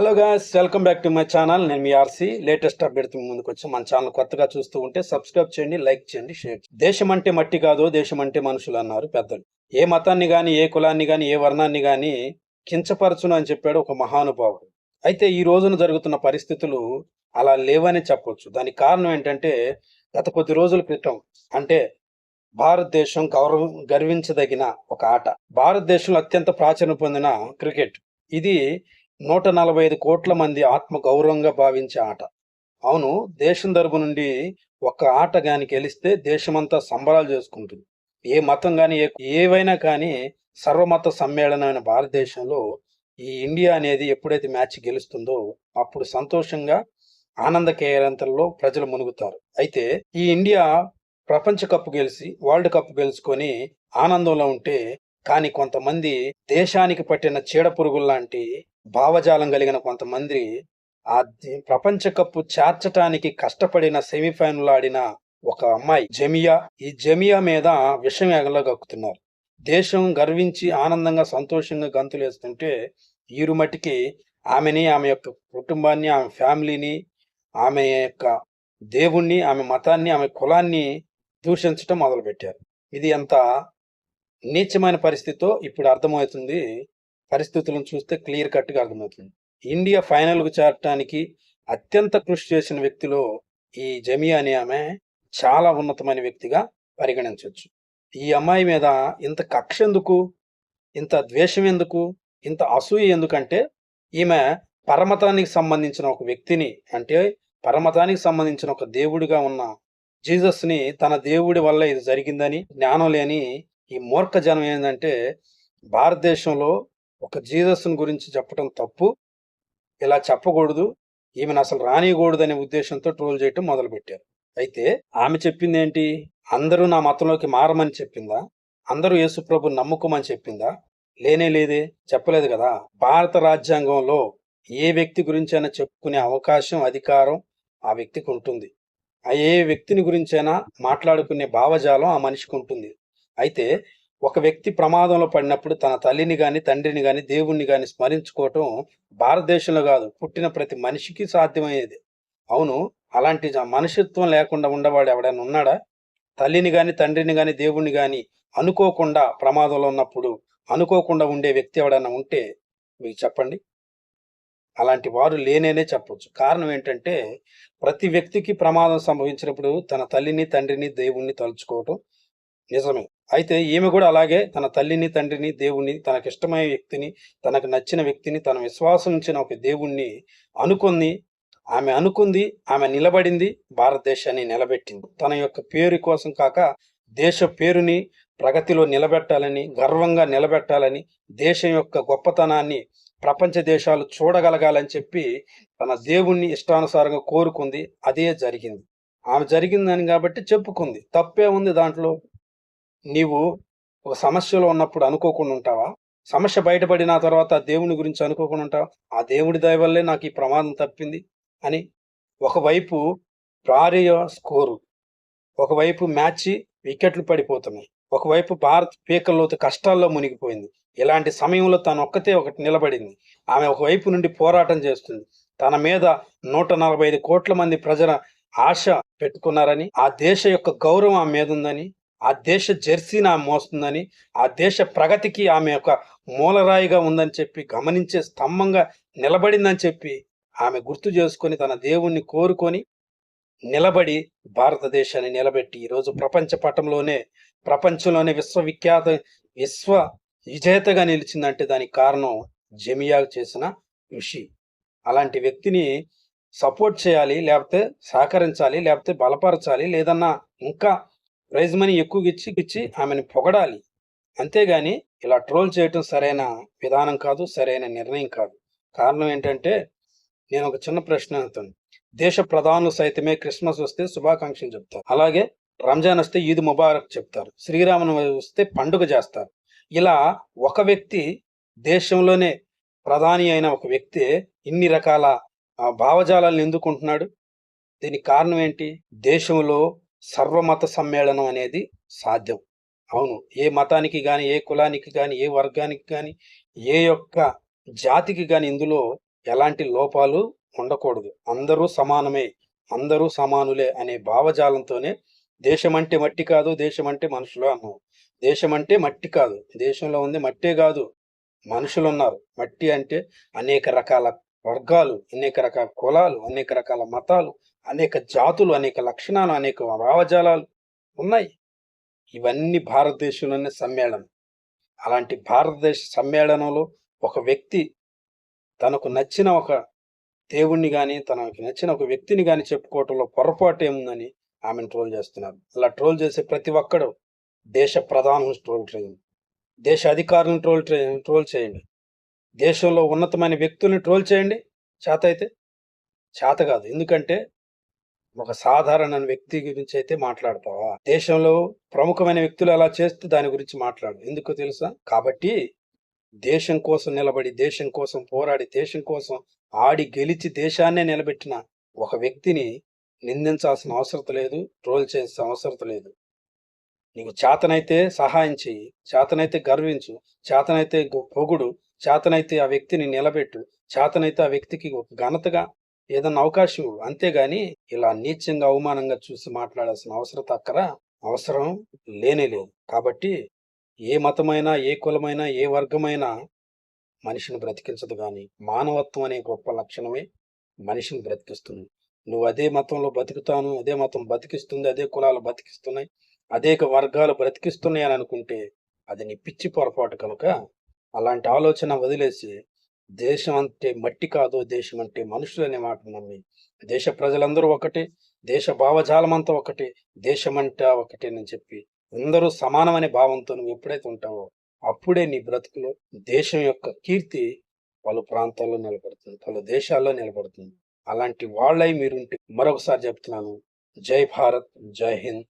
Hello guys welcome back to my channel. నేను మీ RC. Latest update ముందుకు వచ్చి మన ఛానల్ కొత్తగా చూస్తూ ఉంటే సబ్స్క్రైబ్ చేయండి లైక్ చేయండి షేర్ చేయండి. దేశం అంటే మట్టి కాదు దేశం అంటే మనుషులు అన్నారు పెద్దలు. ఏ మతాన్ని కానీ ఏ కులాన్ని కానీ ఏ వర్ణాన్ని కానీ కించపరచును అని చెప్పాడు ఒక మహానుభావుడు. అయితే ఈ రోజున జరుగుతున్న పరిస్థితులు అలా లేవని చెప్పొచ్చు. దానికి కారణం ఏంటంటే గత కొద్ది రోజుల క్రితం అంటే భారతదేశం గౌరవ గర్వించదగిన ఒక ఆట. భారతదేశంలో అత్యంత ప్రాచుర్యం పొందిన క్రికెట్. ఇది నూట నలభై ఐదు కోట్ల మంది ఆత్మ గౌరవంగా భావించే ఆట. అవును దేశం తరపు నుండి ఒక్క ఆట కానీ గెలిస్తే దేశమంతా సంబరాలు చేసుకుంటుంది. ఏ మతం కానీ ఏవైనా కానీ సర్వమత సమ్మేళనమైన భారతదేశంలో ఈ ఇండియా అనేది ఎప్పుడైతే మ్యాచ్ గెలుస్తుందో అప్పుడు సంతోషంగా ఆనంద కేరంతల్లో ప్రజలు మునుగుతారు. అయితే ఈ ఇండియా ప్రపంచ కప్ గెలిచి వరల్డ్ కప్ గెలుచుకొని ఆనందంలో ఉంటే కానీ కొంతమంది దేశానికి పట్టిన చీడ పురుగుల్లాంటి భావజాలం కలిగిన కొంతమంది ఆ ప్రపంచ కప్పు చేర్చటానికి కష్టపడిన సెమీఫైనల్ ఆడిన ఒక అమ్మాయి జమియా. ఈ జమియా మీద విషం ఎగలగక్కుతున్నారు దేశం గర్వించి ఆనందంగా సంతోషంగా గంతులు వేస్తుంటే ఈరు మట్టికి ఆమెని ఆమె యొక్క కుటుంబాన్ని ఆమె ఫ్యామిలీని ఆమె యొక్క దేవుణ్ణి ఆమె మతాన్ని ఆమె కులాన్ని దూషించడం మొదలుపెట్టారు. ఇది ఎంత నీచమైన పరిస్థితితో ఇప్పుడు అర్థమవుతుంది. పరిస్థితులను చూస్తే క్లియర్ కట్గా అర్థమవుతుంది. ఇండియా ఫైనల్కు చేరటానికి అత్యంత కృషి చేసిన వ్యక్తిలో ఈ జమియా అనే ఆమె చాలా ఉన్నతమైన వ్యక్తిగా పరిగణించవచ్చు. ఈ అమ్మాయి మీద ఇంత కక్ష ఎందుకు? ఇంత ద్వేషం ఎందుకు? ఇంత అసూయ ఎందుకంటే ఈమె పరమతానికి సంబంధించిన ఒక వ్యక్తిని అంటే పరమతానికి సంబంధించిన ఒక దేవుడిగా ఉన్న జీసస్ని తన దేవుడి వల్ల ఇది జరిగిందని జ్ఞానం లేని ఈ మూర్ఖ జనం ఏంటంటే భారతదేశంలో ఒక జీసస్ని గురించి చెప్పడం తప్పు. ఇలా చెప్పకూడదు. ఈమెను అసలు రానియకూడదు అనే ఉద్దేశంతో ట్రోల్ చేయటం మొదలుపెట్టారు. అయితే ఆమె చెప్పింది ఏంటి అందరూ నా మతంలోకి మారమని చెప్పిందా? అందరూ యేసుప్రభు నమ్ముకోమని చెప్పిందా? లేనే లేదే చెప్పలేదు కదా. భారత రాజ్యాంగంలో ఏ వ్యక్తి గురించైనా చెప్పుకునే అవకాశం అధికారం ఆ వ్యక్తికి ఉంటుంది. ఆ ఏ వ్యక్తిని గురించైనా మాట్లాడుకునే భావజాలం ఆ మనిషికి ఉంటుంది. అయితే ఒక వ్యక్తి ప్రమాదంలో పడినప్పుడు తన తల్లిని కానీ తండ్రిని కానీ దేవుణ్ణి కానీ స్మరించుకోవటం భారతదేశంలో కాదు పుట్టిన ప్రతి మనిషికి సాధ్యమయ్యేది. అవును అలాంటి మనుషత్వం లేకుండా ఉండవాడు ఎవడైనా ఉన్నాడా? తల్లిని కానీ తండ్రిని కానీ దేవుణ్ణి కానీ అనుకోకుండా ప్రమాదంలో ఉన్నప్పుడు అనుకోకుండా ఉండే వ్యక్తి ఎవడైనా ఉంటే మీకు చెప్పండి. అలాంటి వారు లేనేనే చెప్పొచ్చు. కారణం ఏంటంటే ప్రతి వ్యక్తికి ప్రమాదం సంభవించినప్పుడు తన తల్లిని తండ్రిని దేవుణ్ణి తలుచుకోవటం నిజమే. అయితే ఈమె కూడా అలాగే తన తల్లిని తండ్రిని దేవుణ్ణి తనకి ఇష్టమైన వ్యక్తిని తనకు నచ్చిన వ్యక్తిని తన విశ్వాసించిన ఒక దేవుణ్ణి అనుకుంది ఆమె అనుకుంది ఆమె నిలబడింది భారతదేశాన్ని నిలబెట్టింది. తన యొక్క పేరు కోసం కాక దేశ పేరుని ప్రగతిలో నిలబెట్టాలని గర్వంగా నిలబెట్టాలని దేశం యొక్క గొప్పతనాన్ని ప్రపంచ దేశాలు చూడగలగాలని చెప్పి తన దేవుణ్ణి ఇష్టానుసారంగా కోరుకుంది. అదే జరిగింది. ఆమె జరిగిందని కాబట్టి చెప్పుకుంది. తప్పే ఉంది దాంట్లో. నీవు ఒక సమస్యలో ఉన్నప్పుడు అనుకోకుండా ఉంటావా? సమస్య బయటపడిన తర్వాత దేవుని గురించి అనుకోకుండా ఉంటావా? ఆ దేవుడి దయ వల్లే నాకు ఈ ప్రమాదం తప్పింది అని ఒకవైపు భార్య స్కోరు ఒకవైపు మ్యాచ్ వికెట్లు పడిపోతున్నాయి ఒకవైపు భారత్ పీకల్లోతు కష్టాల్లో మునిగిపోయింది. ఇలాంటి సమయంలో తను ఒక్కతే ఒకటి నిలబడింది. ఆమె ఒకవైపు నుండి పోరాటం చేస్తుంది. తన మీద నూట నలభై ఐదు కోట్ల మంది ప్రజల ఆశ పెట్టుకున్నారని ఆ దేశ యొక్క గౌరవం ఆమె మీద ఉందని ఆ దేశ జెర్సీని ఆమె మోస్తుందని ఆ దేశ ప్రగతికి ఆమె యొక్క మూలరాయిగా ఉందని చెప్పి గమనించే స్తంభంగా నిలబడిందని చెప్పి ఆమె గుర్తు చేసుకొని తన దేవుణ్ణి కోరుకొని నిలబడి భారతదేశాన్ని నిలబెట్టి ఈరోజు ప్రపంచ పటంలోనే ప్రపంచంలోనే విశ్వవిఖ్యాత విశ్వ విజేతగా నిలిచిందంటే దానికి కారణం జమియా చేసిన కృషి. అలాంటి వ్యక్తిని సపోర్ట్ చేయాలి లేకపోతే సహకరించాలి లేకపోతే బలపరచాలి లేదన్నా ఇంకా ప్రైజ్ మనీ ఎక్కువ ఇచ్చి ఇచ్చి ఆమెను పొగడాలి. అంతేగాని ఇలా ట్రోల్ చేయటం సరైన విధానం కాదు సరైన నిర్ణయం కాదు. కారణం ఏంటంటే నేను ఒక చిన్న ప్రశ్న అడుగుతాను. దేశ ప్రధానులు సైతమే క్రిస్మస్ వస్తే శుభాకాంక్షలు చెప్తారు. అలాగే రంజాన్ వస్తే ఈద్ ముబారక్ చెప్తారు. శ్రీరామనవమి వస్తే పండుగ చేస్తారు. ఇలా ఒక వ్యక్తి దేశంలోనే ప్రధాని అయిన ఒక వ్యక్తి ఇన్ని రకాల ఆ, భావజాలాలను ఎందుకుంటున్నాడు? దీనికి కారణం ఏంటి? దేశంలో సర్వమత సమ్మేళనం అనేది సాధ్యం. అవును. ఏ మతానికి కానీ ఏ కులానికి కానీ ఏ వర్గానికి కానీ ఏ యొక్క జాతికి కానీ ఇందులో ఎలాంటి లోపాలు ఉండకూడదు. అందరూ సమానమే అందరూ సమానులే అనే భావజాలంతోనే దేశం అంటే మట్టి కాదు దేశం అంటే మనుషులు అన్నావు దేశం అంటే మట్టి కాదు. దేశంలో ఉంది మట్టే కాదు. మనుషులు ఉన్నారు మట్టి అంటే అనేక రకాల వర్గాలు అనేక రకాల కులాలు అనేక రకాల మతాలు అనేక జాతులు అనేక లక్షణాలు అనేక భావజాలాలు ఉన్నాయి. ఇవన్నీ భారతదేశంలోనే సమ్మేళనం. అలాంటి భారతదేశ సమ్మేళనంలో ఒక వ్యక్తి తనకు నచ్చిన ఒక దేవుణ్ణి కానీ తనకు నచ్చిన ఒక వ్యక్తిని కానీ చెప్పుకోవటంలో పొరపాటు ఏముందని ఆమెను ట్రోల్ చేస్తున్నారు. అలా ట్రోల్ చేసే ప్రతి ఒక్కడు దేశ ప్రధానం ట్రోల్ చేయండి. దేశ అధికారులను ట్రోల్ ట్రోల్ చేయండి. దేశంలో ఉన్నతమైన వ్యక్తుల్ని ట్రోల్ చేయండి. చేత అయితే చేత కాదు. ఎందుకంటే ఒక సాధారణ వ్యక్తి గురించి అయితే మాట్లాడతావా? దేశంలో ప్రముఖమైన వ్యక్తులు అలా చేస్తే దాని గురించి మాట్లాడు. ఎందుకు తెలుసా? కాబట్టి దేశం కోసం నిలబడి దేశం కోసం పోరాడి దేశం కోసం ఆడి గెలిచి దేశాన్నే నిలబెట్టిన ఒక వ్యక్తిని నిందించాల్సిన అవసరం లేదు ట్రోల్ చేయాల్సిన అవసరం లేదు. నీకు చేతనైతే సహాయం చేయి చేతనైతే గర్వించు చేతనైతే పొగుడు చేతనైతే ఆ వ్యక్తిని నిలబెట్టు చేతనైతే ఆ వ్యక్తికి ఒక ఘనతగా ఏదన్నా అవకాశం అంతేగాని ఇలా నీచంగా అవమానంగా చూసి మాట్లాడాల్సిన అవసరం అక్కర అవసరం లేనే లేదు. కాబట్టి ఏ మతమైనా ఏ కులమైనా ఏ వర్గమైనా మనిషిని బ్రతికించదు కానీ మానవత్వం అనే గొప్ప లక్షణమే మనిషిని బ్రతికిస్తుంది. నువ్వు అదే మతంలో బతుకుతాను అదే మతం బతికిస్తుంది అదే కులాలు బతికిస్తున్నాయి అదే వర్గాలు బ్రతికిస్తున్నాయి అని అనుకుంటే అది నీ పిచ్చి పొరపాటు కనుక అలాంటి ఆలోచన వదిలేసి దేశం అంటే మట్టి కాదు దేశం అంటే మనుషులు అనే మాట నమ్మి. దేశ ప్రజలందరూ ఒకటే దేశ భావజాలం అంతా ఒకటే దేశం అంటే ఒకటేనని చెప్పి అందరూ సమానమనే భావంతో నువ్వు ఎప్పుడైతే ఉంటావో అప్పుడే నీ బ్రతుకులో దేశం యొక్క కీర్తి పలు ప్రాంతాల్లో నిలబడుతుంది పలు దేశాల్లో నిలబడుతుంది. అలాంటి వాళ్ళై మీరుంటే మరొకసారి చెప్తున్నాను. జై భారత్ జై హింద్.